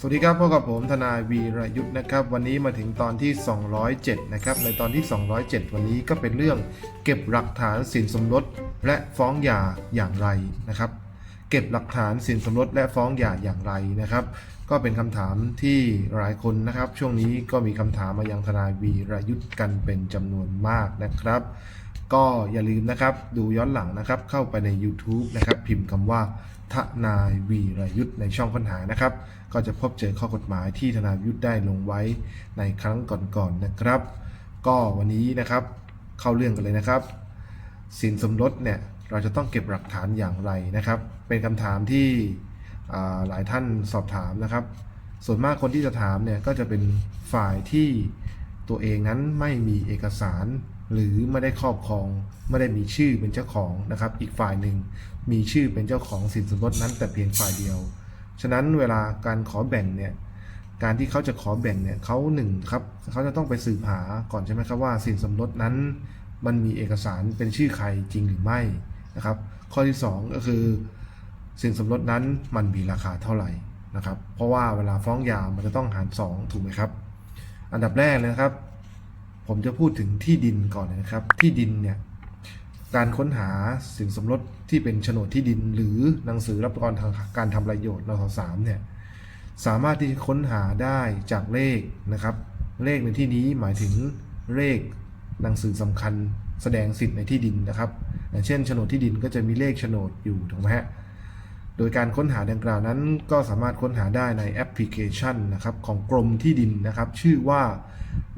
สวัสดีครับพบกับผมทนายวีรยุทธ์นะครับ วันนี้มาถึงตอนที่ 207 นะครับ ในตอนที่ 207 วันนี้ก็เป็นเรื่องเก็บหลักฐานสินสมรสและฟ้องหย่าอย่างไรนะครับ เก็บหลักฐานสินสมรสและฟ้องหย่าอย่างไรนะครับ ก็เป็นคำถามที่หลายคนนะครับ ช่วงนี้ก็มีคำถามมายังทนายวีรยุทธ์กันเป็นจำนวนมากนะครับ ก็อย่าลืมนะครับดูย้อนหลังนะครับเข้าไปใน YouTube นะครับพิมพ์คำว่าทนายวีรยุทธ์ในช่องค้นหานะครับ ก็จะพบเจอข้อกฎหมายที่ทนายวีรยุทธ์ได้ลงไว้ในครั้งก่อนๆนะครับ ก็วันนี้นะครับเข้าเรื่องกันเลยนะครับ สินสมรสเนี่ยเราจะต้องเก็บหลักฐานอย่างไรนะครับ เป็นคำถามที่หลายท่านสอบถามนะครับ ส่วนมากคนที่จะถามเนี่ยก็จะเป็นฝ่ายที่ตัวเองนั้นไม่มีเอกสาร หรือไม่ได้ครอบครอง ไม่ได้มีชื่อเป็นเจ้าของนะครับ อีกฝ่ายหนึ่งมีชื่อเป็นเจ้าของสินสมรสนั้นแต่เพียงฝ่ายเดียว ฉะนั้นเวลาการขอแบ่งเนี่ยการที่เขาจะขอแบ่งเนี่ยเขาหนึ่งครับเขาจะต้องไปสืบหาก่อนใช่ไหมครับว่าสินสมรสนั้น มันมีเอกสารเป็นชื่อใครจริงหรือไม่นะครับ ข้อที่ 2 ก็คือสินสมรสนั้นมันมีราคาเท่าไหร่นะครับ เพราะว่าเวลาฟ้องหย่ามันจะต้องหาร 2 ถูกไหมครับ อันดับแรกเลยนะครับ ผมจะพูดถึงที่ดินก่อนนะครับ ที่ดินเนี่ยการค้นหาสินสมรสที่เป็นโฉนดที่ดิน หรือหนังสือรับรองทางการทำประโยชน์นสสามเนี่ยสามารถที่จะค้นหาได้จากเลขนะครับ เลขในที่นี้หมายถึงเลขหนังสือสำคัญแสดงสิทธิ์ในที่ดินนะครับอย่างเช่นโฉนดที่ดินก็จะมีเลขโฉนดอยู่ถูกไหมฮะ โดยการค้นหาดังกล่าวนั้นก็สามารถค้นหาได้ในแอปพลิเคชันนะครับของกรมที่ดินนะครับ ชื่อว่า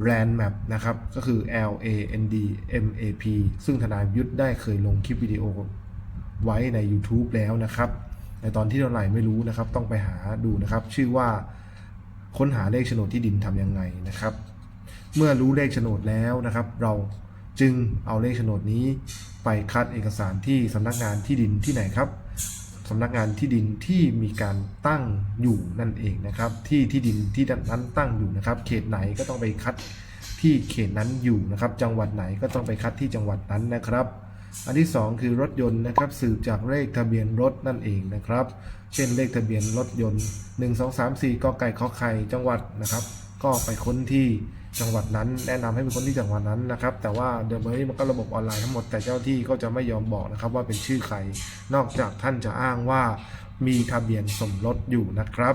Land Map นะครับ ก็คือ L A N D M A P ซึ่งทนายยุทธได้เคยลงคลิปวิดีโอไว้ใน YouTube แล้วนะครับ ในตอนที่เท่าไหร่ไม่รู้นะครับ ต้องไปหาดูนะครับ ชื่อว่าค้นหาเลขโฉนดที่ดินทำยังไงนะครับ เมื่อรู้เลขโฉนดแล้วนะครับ เราจึงเอาเลขโฉนดนี้ไปคัดเอกสารที่สำนักงานที่ดินที่ไหนครับ สำนักงานที่ดินที่มีการตั้งอยู่นั่นเองนะครับ ที่ที่ดินที่นั้นตั้งอยู่นะครับ เขตไหนก็ต้องไปคัดที่เขตนั้นอยู่นะครับ จังหวัดไหนก็ต้องไปคัดที่จังหวัดนั้นนะครับ อันที่ 2 คือรถยนต์นะครับสืบจากเลขทะเบียนรถนั่นเองนะครับ เช่นเลขทะเบียนรถยนต์ 1 2 3 4กไก่ขอไข่จังหวัดนะครับ ก็ไปค้นที่ จังหวัดนั้น แนะนำให้ไปค้นที่จังหวัดนั้นนะครับ แต่ว่าเดี๋ยวนี้มันก็ระบบออนไลน์ทั้งหมดแต่เจ้าที่ก็จะไม่ยอมบอกนะครับ ว่าเป็นชื่อใคร นอกจากท่านจะอ้างว่ามีทะเบียนสมรสอยู่นะครับ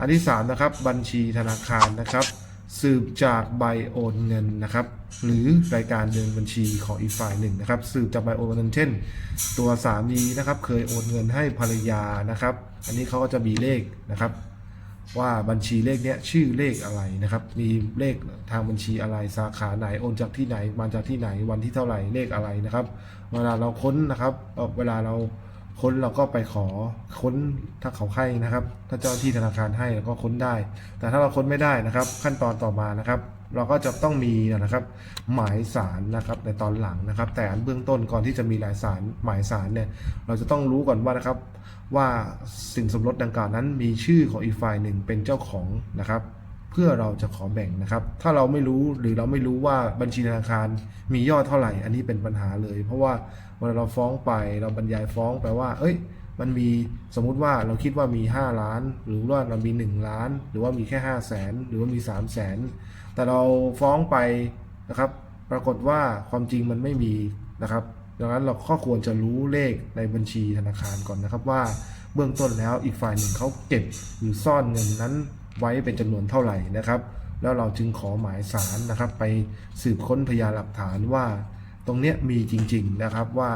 อันที่3นะครับบัญชีธนาคารนะครับ สืบจากใบโอนเงินนะครับ หรือรายการเดินบัญชีของอีกฝ่ายหนึ่งนะครับ สืบจากใบโอนเงินเช่น ตัวสามีนะครับเคยโอนเงินให้ภรรยานะครับ อันนี้เขาก็จะมีเลขนะครับ ว่าบัญชีเลขเนี้ยชื่อเลขอะไรนะครับ มีเลขทางบัญชีอะไรสาขาไหนโอนจากที่ไหนมาจากที่ไหนวันที่เท่าไหร่เลขอะไรนะครับ เวลาเราค้นนะครับเวลาเรา ค้นเราก็ไปขอค้นถ้าเขาให้นะครับ ถ้าเจ้าหน้าที่ธนาคารให้เราก็ค้นได้ แต่ถ้าเราค้นไม่ได้นะครับ ขั้นตอนต่อมานะครับ เราก็จะต้องมีนะครับ หมายสารนะครับในตอนหลังนะครับ แต่อันเบื้องต้นก่อนที่จะมีหลายสารหมายสารเนี่ยเราจะต้องรู้ก่อนว่านะครับ ว่าสินสมรสดังกล่าวนั้นมีชื่อของอีกฝ่ายหนึ่งเป็นเจ้าของนะครับ เพื่อเราจะขอแบ่งนะครับ ถ้าเราไม่รู้หรือเราไม่รู้ว่าบัญชีธนาคารมียอดเท่าไหร่ อันนี้เป็นปัญหาเลย เพราะว่าเวลาเราฟ้องไปเราบรรยายฟ้องไปว่า เอ้ย มันมีสมมุติว่าเราคิดว่ามี 5 ล้าน หรือว่าเรามี 1 ล้าน หรือว่ามีแค่ 5 0 0แสนหรือว่ามี 3 0 0แสนแต่เราฟ้องไปนะครับ ปรากฏว่าความจริงมันไม่มีนะครับดังนั้นเราก็ควรจะรู้เลขในบัญชีธนาคารก่อนนะครับว่าเบื้องต้นแล้วอีกฝ่ายหนึ่งเขาเก็บหรือซ่อนเงินนั้น ไว้เป็นจำนวนเท่าไหร่นะครับ แล้วเราจึงขอหมายสารนะครับ ไปสืบค้นพยานหลักฐานว่า ตรงเนี้ยมีจริง ๆนะครับว่า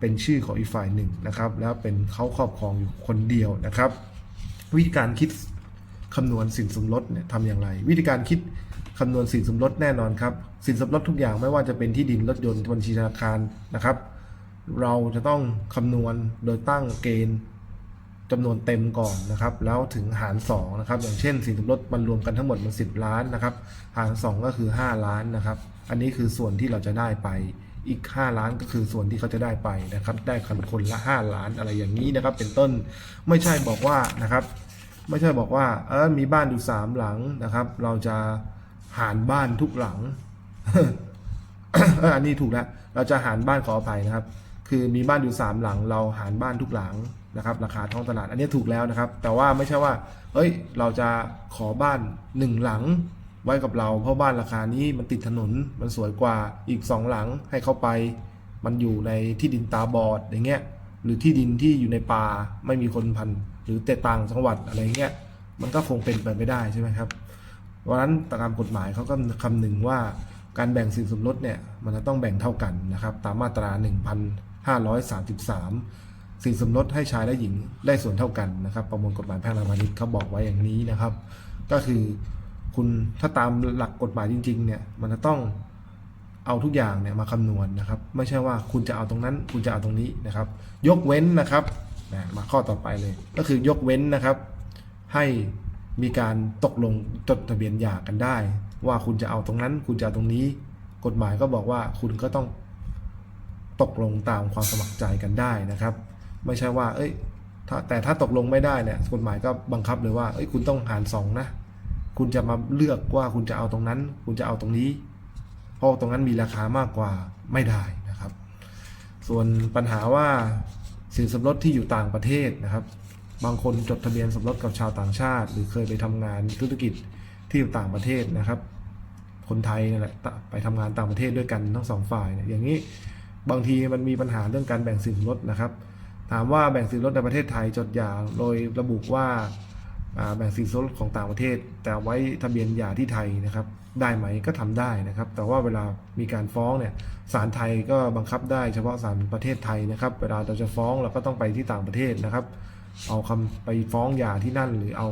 เป็นชื่อของอีกฝ่ายหนึ่งนะครับ แล้วเป็นเขาครอบครองอยู่คนเดียวนะครับ วิธีการคิดคำนวณสินสมรสเนี่ยทำอย่างไร วิธีการคิดคำนวณสินสมรสแน่นอนครับ สินสมรสทุกอย่างไม่ว่าจะเป็นที่ดินรถยนต์บัญชีธนาคารนะครับ เราจะต้องคำนวณโดยตั้งเกณฑ์ จำนวนเต็มก่อนนะครับ แล้วถึงหาร2นะครับ อย่างเช่นสินสมรสมันรวมกันทั้งหมดมัน 10 ล้านนะครับ หาร 2 ก็คือ 5 ล้านนะครับ อันนี้คือส่วนที่เราจะได้ไป อีก 5 ล้านก็คือส่วนที่เขาจะได้ไปนะครับ ได้คนคนละ 5 ล้านอะไรอย่างนี้นะครับ เป็นต้น ไม่ใช่บอกว่านะครับ ไม่ใช่บอกว่า เออมีบ้านอยู่สามหลังนะครับ เราจะหารบ้านทุกหลังอออันนี้ถูกแล้ว เราจะหารบ้านขออภัยนะครับ คือมีบ้านอยู่ 3 หลังเราหารบ้านทุกหลังนะครับ ราคาท้องตลาดอันนี้ถูกแล้วนะครับ แต่ว่าไม่ใช่ว่า เอ้ย เราจะขอบ้าน 1 หลังไว้กับเรา เพราะบ้านราคานี้มันติดถนนมันสวยกว่าอีก 2 หลังให้เขาไป มันอยู่ในที่ดินตาบอดอย่างเงี้ยหรือที่ดินที่อยู่ในป่าไม่มีคนพันหรือแต่ต่างจังหวัดอะไรเงี้ยมันก็คงเป็นไปไม่ได้ใช่ไหมครับเพราะฉะนั้นตามกฎหมายเขาก็คำนึงว่าการแบ่งสินสมรสเนี่ยมันจะต้องแบ่งเท่ากันนะครับ ตามมาตรา 1533 สินสมรสให้ชายและหญิงได้ส่วนเท่ากันนะครับ ประมวลกฎหมายแพ่งและพาณิชย์เขาบอกไว้อย่างนี้นะครับ ก็คือคุณถ้าตามหลักกฎหมายจริง ๆ เนี่ย มันจะต้องเอาทุกอย่างเนี่ยมาคำนวณนะครับ ไม่ใช่ว่าคุณจะเอาตรงนั้น คุณจะเอาตรงนี้นะครับ ยกเว้นนะครับนะมาข้อต่อไปเลย ก็คือยกเว้นนะครับ ให้มีการตกลงจดทะเบียนหย่ากันได้ ว่าคุณจะเอาตรงนั้น คุณจะเอาตรงนี้ กฎหมายก็บอกว่าคุณก็ต้อง ตกลงตามความสมัครใจกันได้นะครับ ไม่ใช่ว่า เอ้ยแต่ถ้าตกลงไม่ได้เนี่ยกฎหมายก็บังคับเลยว่าเอ้ยคุณต้องหารสองนะ คุณจะมาเลือกว่าคุณจะเอาตรงนั้น คุณจะเอาตรงนี้ เพราะตรงนั้นมีราคามากกว่าไม่ได้นะครับ ส่วนปัญหาว่าสินสมรสที่อยู่ต่างประเทศนะครับ บางคนจดทะเบียนสมรสกับชาวต่างชาติ หรือเคยไปทำงานธุรกิจที่อยู่ต่างประเทศนะครับ คนไทยนั่นแหละไปทำงานต่างประเทศด้วยกันทั้งสองฝ่ายเนี่ยอย่างนี้ บางทีมันมีปัญหาเรื่องการแบ่งสินสมรสนะครับ ถามว่าแบ่งสินสมรสในประเทศไทยจดยาโดยระบุว่าแบ่งสินสมรสของต่างประเทศ แต่ไว้ทะเบียนยาที่ไทยนะครับ ได้ไหมก็ทำได้นะครับ แต่ว่าเวลามีการฟ้องเนี่ยศาลไทยก็บังคับได้เฉพาะศาลประเทศไทยนะครับ เวลาเราจะฟ้องเราก็ต้องไปที่ต่างประเทศนะครับ เอาคำไปฟ้องยาที่นั่นหรือเอา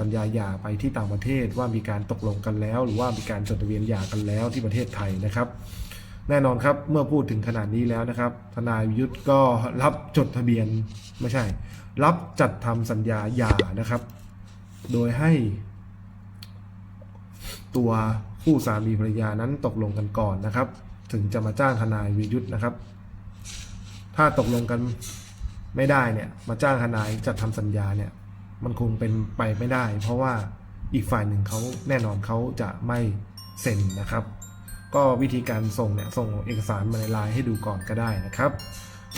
สัญญาหย่าไปที่ต่างประเทศว่ามีการตกลงกันแล้ว หรือว่ามีการจดทะเบียนหย่ากันแล้วที่ประเทศไทยนะครับ แน่นอนครับเมื่อพูดถึงขนาดนี้แล้วนะครับ ทนายวิยุทธ์ก็รับจดทะเบียนไม่ใช่ รับจัดทำสัญญาหย่านะครับ โดยให้ตัวคู่สามีภรรยานั้นตกลงกันก่อนนะครับ ถึงจะมาจ้างทนายวิยุทธ์นะครับ ถ้าตกลงกันไม่ได้เนี่ยมาจ้างทนายจัดทำสัญญาเนี่ยมันคงเป็นไปไม่ได้ เพราะว่าอีกฝ่ายหนึ่งเขาแน่นอนเขาจะไม่เซ็นนะครับ ก็วิธีการส่งเนี่ยส่งเอกสารมาในไลน์ให้ดูก่อนก็ได้นะครับ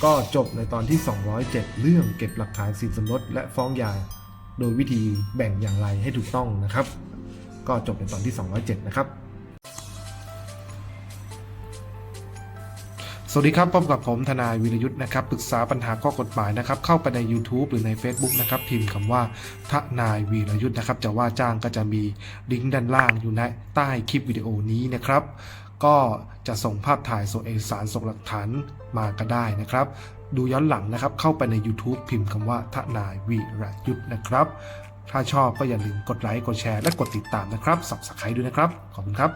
ก็จบในตอนที่ 207 เรื่องเก็บหลักฐานสินสมรสและฟ้องหย่าโดยวิธีแบ่งอย่างไรให้ถูกต้องนะครับ ก็จบในตอนที่ 207 นะครับ สวัสดีครับพบกับผมทนายวิรยุทธ์นะครับปรึกษาปัญหาข้อกฎหมายนะครับ เข้าไปใน YouTube หรือใน Facebook นะครับ พิมพ์คำว่าทนายวีรยุทธ์นะครับ จะว่าจ้างก็จะมีลิงก์ด้านล่างอยู่ในใต้คลิปวิดีโอนี้นะครับ ก็จะส่งภาพถ่ายส่งเอกสารส่งหลักฐานมาก็ได้นะครับ ดูย้อนหลังนะครับ เข้าไปใน YouTube พิมพ์คำว่าทนายวีรยุทธ์นะครับ ถ้าชอบก็อย่าลืมกดไลค์กดแชร์และกดติดตามนะครับสับสไครด้วยนะครับ ขอบคุณครับ